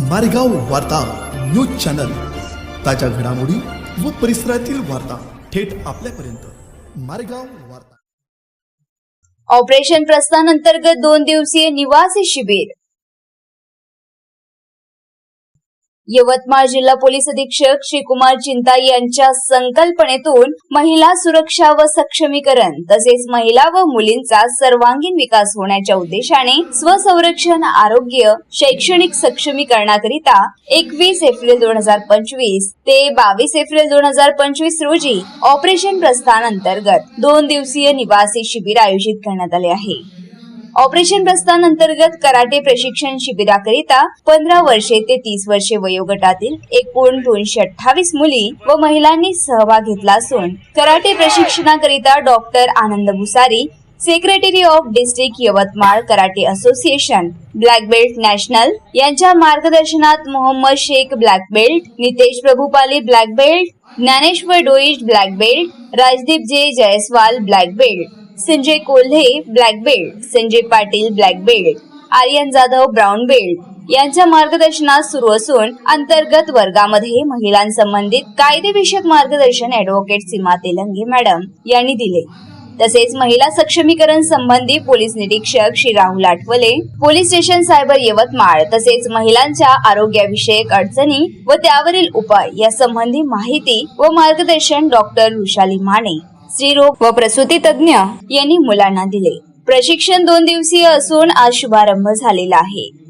मारेगाव वार्ता news channel. ताज्या घडामोडी व परिसरातील वार्ता थेट आपल्यापर्यंत. मारेगाव वार्ता. ऑपरेशन प्रस्थान अंतर्गत दोन दिवसीय निवासी शिबिर. यवतमाळ जिल्हा पोलीस अधीक्षक श्रीकुमार चिंता यांच्या संकल्पनेतून महिला सुरक्षा व सक्षमीकरण तसेच महिला व मुलींचा सर्वांगीण विकास होण्याच्या उद्देशाने स्वसंरक्षण आरोग्य शैक्षणिक सक्षमीकरणाकरिता एकवीस एप्रिल दोन हजार पंचवीस ते बावीस एप्रिल दोन हजार पंचवीस रोजी ऑपरेशन प्रस्थान अंतर्गत दोन दिवसीय निवासी शिबिर आयोजित करण्यात आले आहे. ऑपरेशन प्रस्थान अंतर्गत कराटे प्रशिक्षण शिबिराकरिता पंधरा वर्षे ते तीस वर्षे वयोगटातील एकूण दोनशे अठ्ठावीस मुली व महिलांनी सहभाग घेतला असून karate प्रशिक्षणाकरिता doctor Anand Bhusari secretary of district Yavatmal karate association black belt national यांच्या मार्गदर्शनात Mohammed Shaikh black belt Nitesh Prabhupali black belt Dnyaneshwar Doish black belt Rajdeep J Jaiswal black belt. Sanjay Kolhe black belt. Sanjay Patil black belt. Aryan Jadhav brown belt. यांच्या मार्गदर्शनात सुरू असून अंतर्गत वर्गामध्ये महिलांसंबंधित कायदेविषयक मार्गदर्शन ऍडव्होकेट सीमा तेलंगे मॅडम यांनी दिले. तसेच महिला सक्षमीकरण संबंधी पोलीस निरीक्षक Shri Rahul Athawale police station cyber Yavatmal तसेच महिलांच्या आरोग्याविषयक अडचणी व त्यावरील उपाय या संबंधी माहिती व मार्गदर्शन डॉक्टर वृषाली माने. स्त्रीरोग व प्रसूती तज्ज्ञ यांनी मुलांना दिले. प्रशिक्षण दोन दिवसीय असून आज शुभारंभ झालेला आहे.